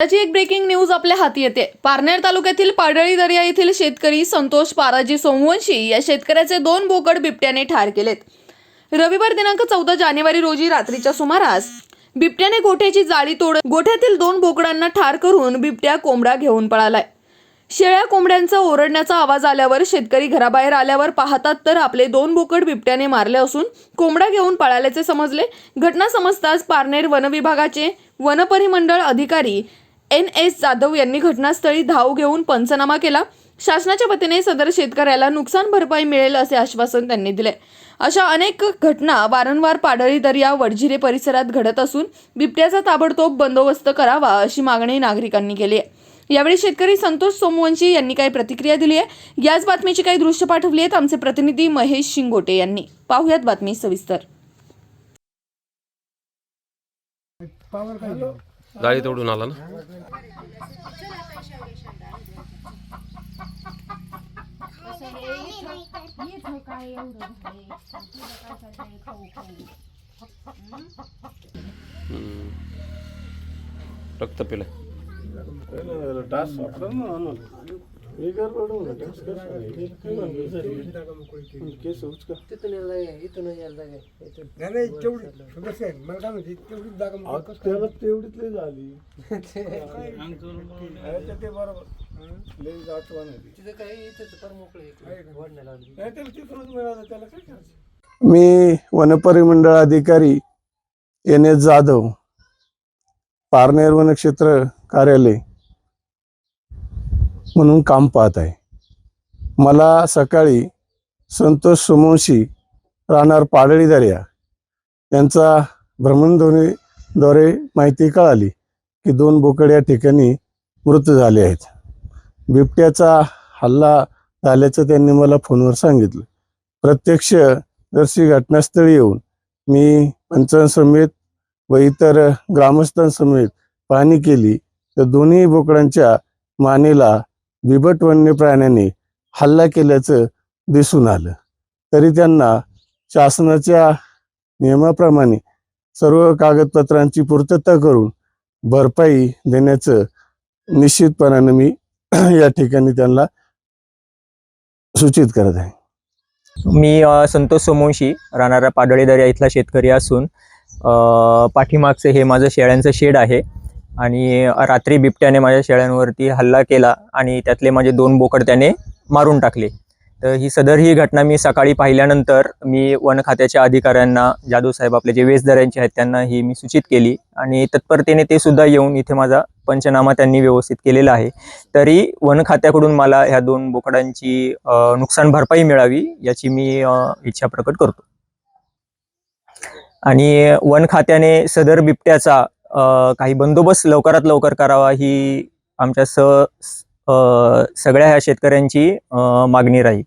त्याची एक breaking news आपल्या हाती येते. पारनेर तालुक्यातील पाडळी दर्या येथील शेतकरी संतोष पाराजी सोमवंशी या शेतकऱ्याचे दोन बोकड बिबट्याने ठार केलेत. रविवार दिनांक चौदा जानेवारी रोजी रात्रीच्या सुमारास बिबट्याने गोठ्याची जाळी तोड गोठ्यातील दोन बोकडांना ठार करून बिबट्या कोंबडा घेऊन पळालाय. शेळ्या कोंबड्यांचा ओरडण्याचा आवाज आल्यावर शेतकरी घराबाहेर आल्यावर पाहतात तर आपले दोन बोकड बिबट्याने मारले असून कोंबडा घेऊन पळाल्याचे समजले. घटना समजताच पारनेर वनविभागाचे वनपरिमंडळ अधिकारी एन एस जाधव यांनी घटनास्थळी धाव घेऊन पंचनामा केला. शासनाच्या वतीने सदर शेतकऱ्याला नुकसान भरपाई मिळेल असे आश्वासन त्यांनी दिले. अशा अनेक घटना वारंवार पाडळी दर्या वडझिरे परिसरात घडत असून बिबट्याचा ताबडतोब बंदोबस्त करावा अशी मागणी नागरिकांनी केली आहे. यावेळी शेतकरी संतोष सोमवंशी यांनी काही प्रतिक्रिया दिली आहे. याच बातमीची काही दृश्य पाठवली आहेत आमचे प्रतिनिधी महेश शिंगोटे यांनी. पाहुयात बातमी सविस्तर. जाळी तोडून आला ना. रक्त पिलं. टास ना पडून नाही नाही तेवढी मला काय तेवढीच जागा अहो, त्याला तेवढीच झाली ते बरोबर आठवण नाही त्याला मिळालं त्याला काय करायचं मी वनपरिमंडळ अधिकारी एन एस जाधव पारनेर वनक्षेत्र कार्यालय. म्हणून काम पाहत आहे. मला सकाळी संतोष सोमवंशी राहणार पाडळी दर्या यांचा भ्रमणध्वनीद्वारे माहिती कळाली की दोन बोकड या ठिकाणी मृत झाले आहेत. बिबट्याचा हल्ला झाल्याचं त्यांनी मला फोनवर सांगितलं. प्रत्यक्ष दर्शी घटनास्थळी येऊन मी पंचांसमेत व इतर ग्रामस्थांसमेत पाहणी केली. तर दोन्ही बोकडांच्या मानेला बिबट वन्य प्राण्यांनी हल्ला केल्याचं दिसून आलं. तरी त्यांना शासनाच्या नियमाप्रमाणे सर्व कागदपत्रांची पूर्तता करून भरपाई देण्याचं निश्चितपणाने मी या ठिकाणी त्यांना सूचित करत आहे. मी संतोष सोमवंशी राहणारा पाडळीदर्या इथला शेतकरी असून पाठीमागचं हे माझं शेळ्यांचं शेड आहे. आणि रात्री बिबट्याने माझ्या शेळ्यांवरती हल्ला केला आणि त्यातले माझे दोन बोकड त्याने मारून टाकले. तर ही सदर ही घटना मी सकाळी पाहिल्यानंतर मी वन खात्याच्या अधिकाऱ्यांना जाधव साहेब आपले जे वेसदऱ्यांचे आहेत त्यांना ही मी सूचित केली आणि तत्परतेने ते सुद्धा येऊन इथे माझा पंचनामा त्यांनी व्यवस्थित केलेला आहे. तरी वन खात्याकडून मला ह्या दोन बोकडांची नुकसान भरपाई मिळावी याची मी इच्छा प्रकट करतो. आणि वन खात्याने सदर बिबट्याचा काही बंदोबस्त लवकरात लवकर करावा ही आमच्या स सगळ्या ह्या शेतकऱ्यांची अ, मागणी राहील.